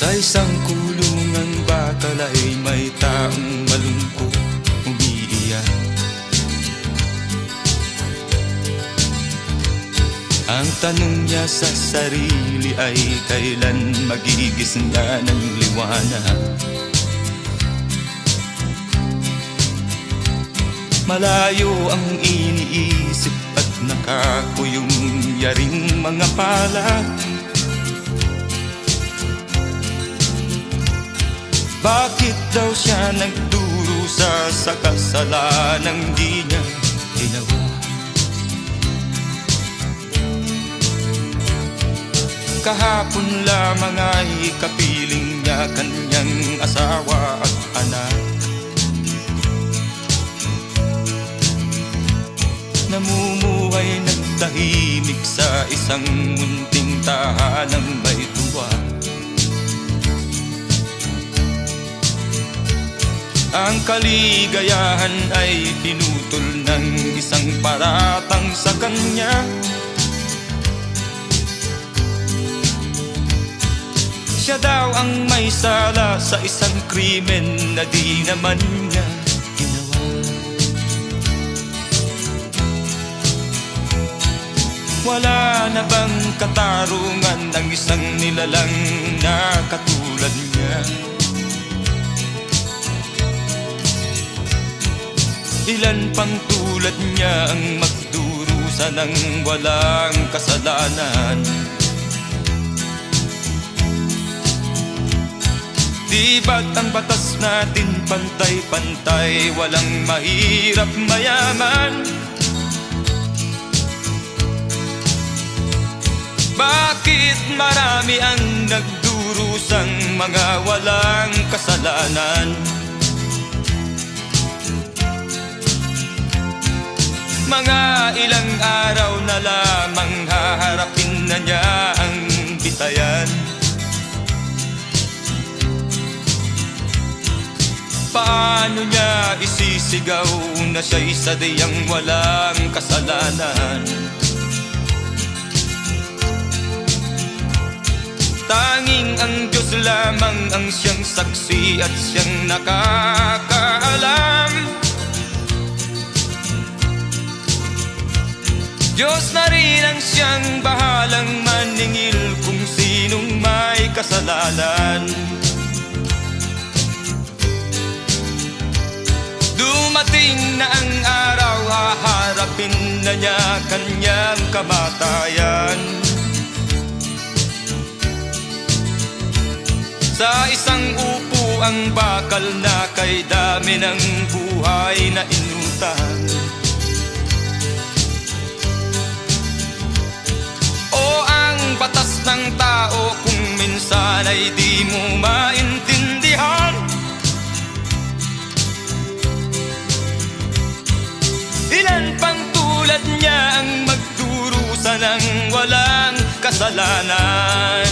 Sa isang kulungan bakal ay may taong malungkot umiiyak. Ang tanong niya sa sarili ay kailan magigising na ng liwanag? Malayo ang iniisip at nakakuyong yaring mga palad Bakit daw siya nagdurusa sa kasalanang di niya ginawa? Kahapon lamang ay kapiling niya kanyang asawa at anak Namumuhay ng tahimik sa isang munting tahanang may tuwa Ang kaligayahan ay pinutol ng isang paratang sa kanya. Siya daw ang may sala sa isang krimen na di naman niya Wala na bang katarungan ng isang nilalang na katulad niya Ilan pang tulad niya ang magdurusa ng walang kasalanan? Di ba't ang batas natin pantay-pantay Walang mahirap mayaman? Bakit marami ang nagdurusang mga walang Mga ilang araw na lamang haharapin na niya ang bitayan. Paano niya isisigaw na siya isa diyang walang kasalanan? Tanging ang Diyos lamang ang siyang saksi at siyang nakakaalam Diyos na rin ang siyang bahalang maningil kung sinong may kasalanan. Dumating na ang araw, haharapin na niya kanyang kamatayan. Sa isang upo ang bakal na kay dami ng buhay na inutang batas ng tao kung minsan ay di mo maintindihan. Ilan pang tulad niya ang magdurusa ng walang kasalanan